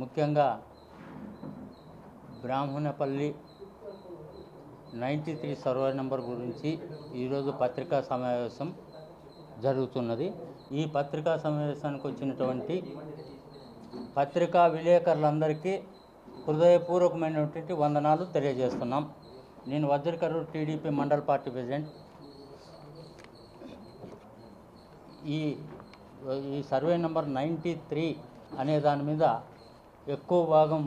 ముఖ్యంగా Brahmanapalli ninety three survey number గురించి ఈరోజు పత్రికా సమావేశం జరుగుతున్నది. ఈ పత్రికా సమావేశానికి వచ్చినటువంటి పత్రికా విలేకరులందరికీ హృదయపూర్వకమైనటువంటి వందనాలు తెలియజేస్తున్నాం. నేను వజ్రకరూరు టీడీపీ మండల పార్టీ ప్రెసిడెంట్. ఈ ఈ సర్వే నెంబర్ నైంటీ త్రీ అనే దాని మీద ఎక్కువ భాగం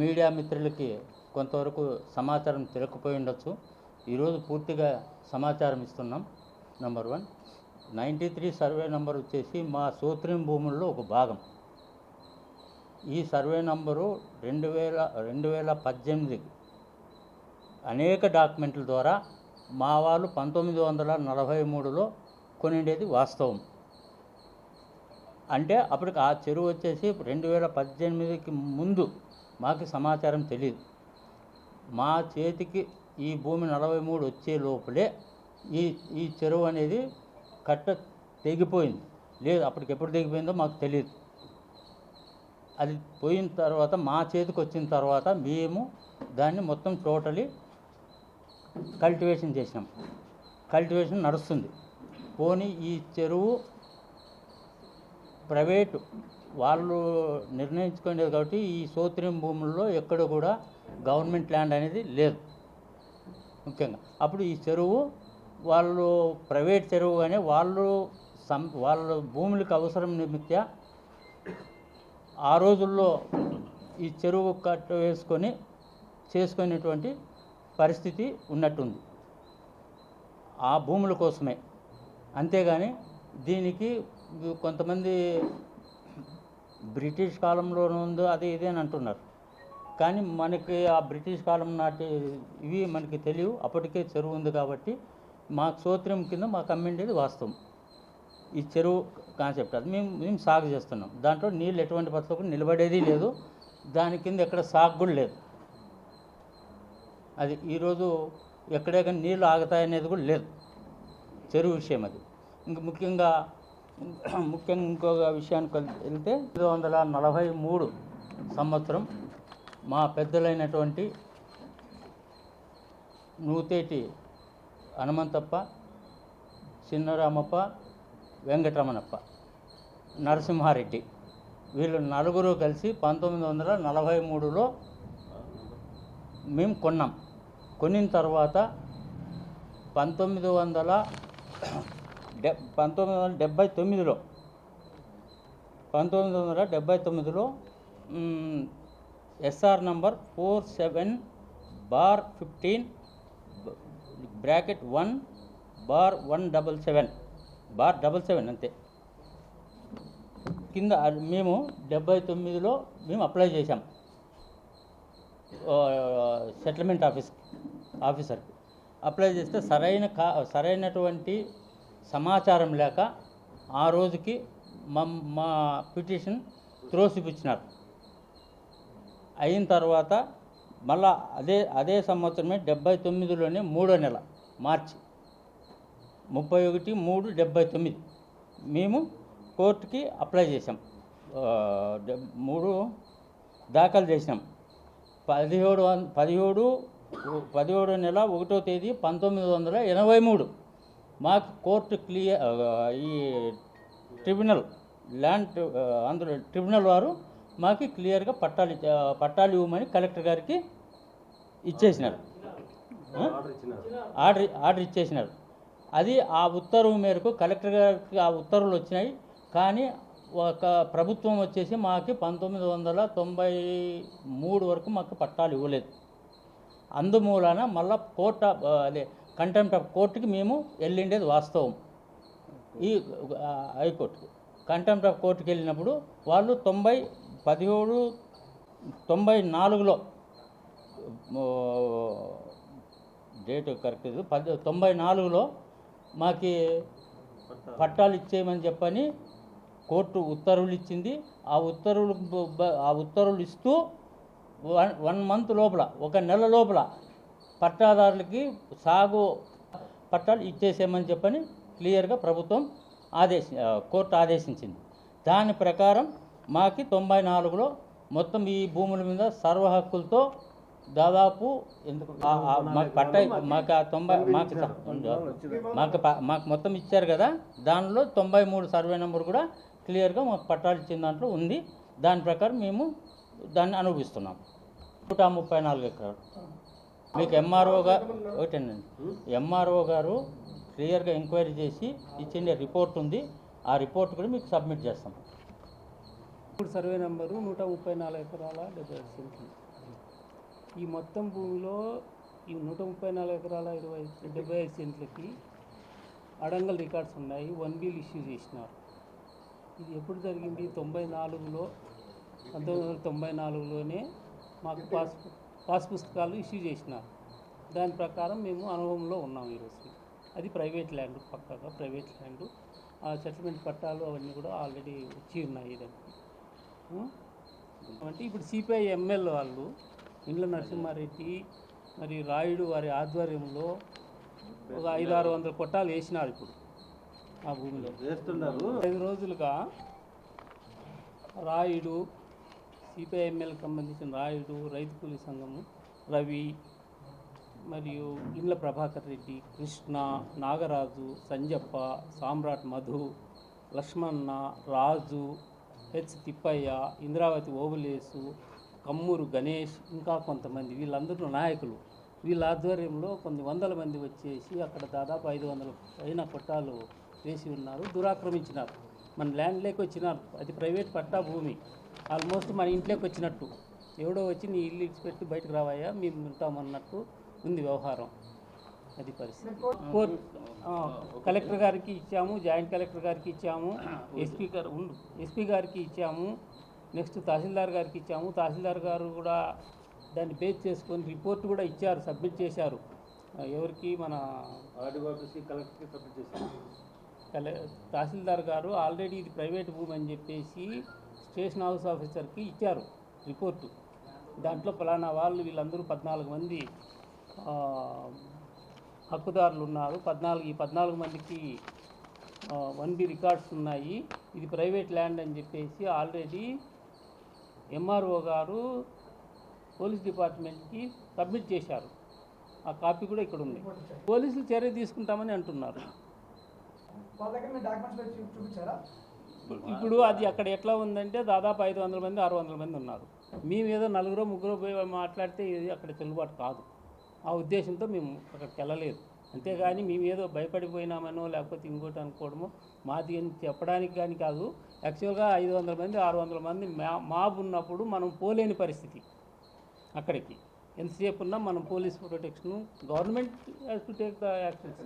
మీడియా మిత్రులకి కొంతవరకు సమాచారం తెలియకపోయి ఉండొచ్చు. ఈరోజు పూర్తిగా సమాచారం ఇస్తున్నాం. Number one ninety three survey number వచ్చేసి మా సూత్రం భూముల్లో ఒక భాగం. ఈ సర్వే నంబరు రెండు వేల రెండు వేల పద్దెనిమిది అనేక డాక్యుమెంట్ల ద్వారా మా వాళ్ళు పంతొమ్మిది వందల నలభై మూడులో కొనిండేది వాస్తవం. అంటే అప్పటికి ఆ చెరువు వచ్చేసి రెండు వేల పద్దెనిమిదికి ముందు మాకు సమాచారం తెలియదు మా చేతికి ఈ భూమి నలభై మూడు వచ్చే లోపలే ఈ ఈ చెరువు అనేది కట్ట తెగిపోయింది. లేదు అప్పటికి ఎప్పుడు తెగిపోయిందో మాకు తెలియదు అది పోయిన తర్వాత మా చేతికి వచ్చిన తర్వాత మేము దాన్ని మొత్తం టోటలీ కల్టివేషన్ చేసినాం. కల్టివేషన్ నడుస్తుంది. పోనీ ఈ చెరువు ప్రైవేటు వాళ్ళు నిర్ణయించుకునేది కాబట్టి ఈ సోత్రియం భూముల్లో ఎక్కడ కూడా గవర్నమెంట్ ల్యాండ్ అనేది లేదు. ముఖ్యంగా అప్పుడు ఈ చెరువు వాళ్ళు ప్రైవేట్ చెరువు కానీ వాళ్ళు సం వాళ్ళ భూములకు అవసరం నిమిత్త ఆ రోజుల్లో ఈ చెరువు కట్ట వేసుకొని చేసుకునేటువంటి పరిస్థితి ఉన్నట్టుంది. ఆ భూముల కోసమే. అంతేగాని దీనికి కొంతమంది బ్రిటిష్ కాలంలోనూ ఉందో అది ఇదే అని అంటున్నారు. కానీ మనకి ఆ బ్రిటిష్ కాలం నాటి ఇవి మనకి తెలియవు. అప్పటికే చెరువు ఉంది కాబట్టి మా సోత్రం కింద మాకు అమ్మిండేది వాస్తవం. ఈ చెరువు కాన్సెప్ట్ అది. మేము మేము సాగు చేస్తున్నాం. దాంట్లో నీళ్ళు ఎటువంటి పద్ధతిలో నిలబడేది లేదు. దాని కింద ఎక్కడ సాగు కూడా లేదు. అది ఈరోజు ఎక్కడే కానీ నీళ్ళు ఆగుతాయనేది కూడా లేదు. చెరువు విషయం అది. ఇంక ముఖ్యంగా ముఖ్యంగా ఇంకొక విషయానికి వెళ్తే ఐదు వందల నలభై మూడు సంవత్సరం మా పెద్దలైనటువంటి నూతేటి హనుమంతప్ప చిన్నరామప్ప వెంకటరమణప్ప నరసింహారెడ్డి వీళ్ళు నలుగురు కలిసి పంతొమ్మిది వందల నలభై మూడులో మేము కొన్నాం. కొనిన తర్వాత పంతొమ్మిది వందల డె పంతొమ్మిది వందల డెబ్భై తొమ్మిదిలో. పంతొమ్మిది వందల డెబ్భై తొమ్మిదిలో SR number four seven bar fifteen bracket one bar one double seven bar double seven అంతే. కింద మేము డెబ్బై తొమ్మిదిలో మేము అప్లై చేశాం. సెటిల్మెంట్ ఆఫీస్ ఆఫీసర్కి. అప్లై చేస్తే సరైన కా సరైనటువంటి సమాచారం లేక ఆ రోజుకి మా మా పిటిషన్ త్రోసిపుచ్చినారు. అయిన తర్వాత మళ్ళా అదే అదే సంవత్సరమే డెబ్బై తొమ్మిదిలోనే మూడో నెల మార్చి ముప్పై ఒకటి మూడు డెబ్బై తొమ్మిది మేము కోర్టుకి అప్లై చేసాం మూడు దాఖలు చేసినాం పదిహేడు వం- పదిహేడు పదిహేడో నెల ఒకటో తేదీ పంతొమ్మిది వందల ఎనభై మూడు మాకు కోర్టు క్లియర్ ఈ ట్రిబ్యునల్ ల్యాండ్ అందులో ట్రిబ్యునల్ వారు మాకు క్లియర్గా పట్టాలు పట్టాలు ఇవ్వమని కలెక్టర్ గారికి ఇచ్చేసినారు. Order order ఇచ్చేసినారు. అది ఆ ఉత్తర్వు మేరకు కలెక్టర్ గారికి ఆ ఉత్తర్వులు వచ్చినాయి. కానీ ఒక ప్రభుత్వం వచ్చేసి మాకు పంతొమ్మిది వందల తొంభై మూడు వరకు మాకు పట్టాలు ఇవ్వలేదు. అందుమూలన మళ్ళా కోర్టు అదే కంటెంప్ట్ ఆఫ్ కోర్టుకి మేము వెళ్ళిండేది వాస్తవం. ఈ హైకోర్టుకి. కంటెంప్ట్ ఆఫ్ కోర్టుకి వెళ్ళినప్పుడు వాళ్ళు తొంభై పదిహేడు తొంభై నాలుగులో డేట్ కరెక్ట్ ఇది పది తొంభై నాలుగులో మాకి పట్టాలు ఇచ్చేయమని చెప్పని కోర్టు ఉత్తర్వులు ఇచ్చింది. ఆ ఉత్తర్వులు ఆ ఉత్తర్వులు ఇస్తూ వన్ వన్ మంత్ లోపల ఒక నెల లోపల పట్టాదారులకి సాగు పట్టాలు ఇచ్చేసేయమని చెప్పని క్లియర్గా ప్రభుత్వం ఆదేశ కోర్టు ఆదేశించింది. దాని ప్రకారం మాకి తొంభై నాలుగులో మొత్తం ఈ భూముల మీద సర్వ హక్కులతో దాదాపు ఎందుకు మాకు పట్ట మాకు తొంభై మాకు మాకు మాకు మొత్తం ఇచ్చారు కదా దానిలో తొంభై మూడు సర్వే నెంబర్ కూడా క్లియర్గా మాకు పట్టాలు ఇచ్చిన దాంట్లో ఉంది. దాని ప్రకారం మేము దాన్ని అనుభవిస్తున్నాం. నూట ముప్పై నాలుగు ఎకరాలు. మీకు ఎంఆర్ఓ గారు ఒకటేనండి ఎంఆర్ఓ గారు క్లియర్గా ఎంక్వైరీ చేసి ఇచ్చిన రిపోర్ట్ ఉంది. ఆ రిపోర్ట్ కూడా మీకు సబ్మిట్ చేస్తాం. ఇప్పుడు సర్వే నెంబరు నూట ముప్పై నాలుగు ఎకరాల డెబ్బై ఐదు సెంట్లు ఈ మొత్తం భూమిలో ఈ నూట ముప్పై నాలుగు ఎకరాల ఇరవై డెబ్బై ఐదు సెంట్లకి అడంగల్ రికార్డ్స్ ఉన్నాయి. వన్ బిల్ ఇష్యూ చేసినారు. ఇది ఎప్పుడు జరిగింది? తొంభై నాలుగులో పంతొమ్మిది వందల తొంభై నాలుగులోనే మాకు పాస్పోర్ట్ పాస్ పుస్తకాలు ఇష్యూ చేసినారు దాని ప్రకారం మేము అనుభవంలో ఉన్నాం ఈరోజు. అది ప్రైవేట్ ల్యాండ్ పక్కగా ప్రైవేట్ ల్యాండ్. ఆ సెటిల్మెంట్ పట్టాలు అవన్నీ కూడా ఆల్రెడీ వచ్చి ఉన్నాయి దానికి? అంటే ఇప్పుడు సిపిఐ ఎమ్మెల్యే వాళ్ళు ఇండ్ల నరసింహారెడ్డి మరి రాయుడు వారి ఆధ్వర్యంలో ఒక ఐదు ఆరు వందల కొట్టాలు వేసినారు ఇప్పుడు ఆ భూమిలో. చేస్తున్నారు ఐదు రోజులుగా రాయుడు సిపిఐఎంఎల్కి సంబంధించిన రాయుడు రైతు కూలీ సంఘము రవి మరియు ఇండ్ల ప్రభాకర్ రెడ్డి కృష్ణ నాగరాజు సంజప్ప సామ్రాట్ మధు లక్ష్మణ రాజు హెచ్ తిప్పయ్య ఇంద్రావతి ఓబులేసు కమ్మూరు గణేష్ ఇంకా కొంతమంది వీళ్ళందరూ నాయకులు. వీళ్ళ ఆధ్వర్యంలో కొన్ని వందల మంది వచ్చేసి అక్కడ దాదాపు ఐదు వందల పైన కొట్టాలు వేసి ఉన్నారు దురాక్రమించినారు. మన ల్యాండ్లోకి వచ్చినారు. అది ప్రైవేట్ పట్టా భూమి. ఆల్మోస్ట్ మన ఇంట్లోకి వచ్చినట్టు. ఎవడో వచ్చి నీ ఇల్లు ఇచ్చిపెట్టి బయటకు రావయ్యా మేము ఉంటామన్నట్టు ఉంది వ్యవహారం. అది పరిస్థితి. కోర్ట్ కలెక్టర్ గారికి ఇచ్చాము జాయింట్ కలెక్టర్ గారికి ఇచ్చాము ఎస్పీ గారు ఉండు ఎస్పీ గారికి ఇచ్చాము నెక్స్ట్ తహసీల్దార్ గారికి ఇచ్చాము. తహసీల్దార్ గారు కూడా దాన్ని బేస్ చేసుకొని రిపోర్ట్ కూడా ఇచ్చారు సబ్మిట్ చేశారు. ఎవరికి మన కలెక్టర్కి సబ్మిట్ చేశారు. కలె తహసీల్దార్ గారు ఆల్రెడీ ఇది ప్రైవేట్ భూమి అని చెప్పేసి స్టేషన్ హౌస్ ఆఫీసర్కి ఇచ్చారు రిపోర్టు. దాంట్లో ఫలానా వాళ్ళు వీళ్ళందరూ పద్నాలుగు మంది హక్కుదారులు ఉన్నారు. పద్నాలుగు ఈ పద్నాలుగు మందికి వన్ బి రికార్డ్స్ ఉన్నాయి. ఇది ప్రైవేట్ ల్యాండ్ అని చెప్పేసి ఆల్రెడీ ఎంఆర్ఓ గారు పోలీస్ డిపార్ట్మెంట్కి సబ్మిట్ చేశారు. ఆ కాపీ కూడా ఇక్కడ ఉంది. పోలీసులు చర్య తీసుకుంటామని అంటున్నారు. ఇప్పుడు అది అక్కడ ఎట్లా ఉందంటే దాదాపు ఐదు వందల మంది ఆరు వందల మంది ఉన్నారు. మేము ఏదో నలుగురు ముగ్గురు పోయి మాట్లాడితే ఇది అక్కడ చెల్లుబాటు కాదు. ఆ ఉద్దేశంతో మేము అక్కడికి వెళ్ళలేదు. అంతేగాని మేము ఏదో భయపడిపోయినామనో లేకపోతే ఇంకోటి అనుకోవడమో మాది అని చెప్పడానికి కానీ కాదు. యాక్చువల్గా ఐదు వందల మంది ఆరు వందల మంది మా మాబ్ ఉన్నప్పుడు మనం పోలేని పరిస్థితి అక్కడికి. ఎంతసేపు ఉన్నా మనం police protection government to take the actions.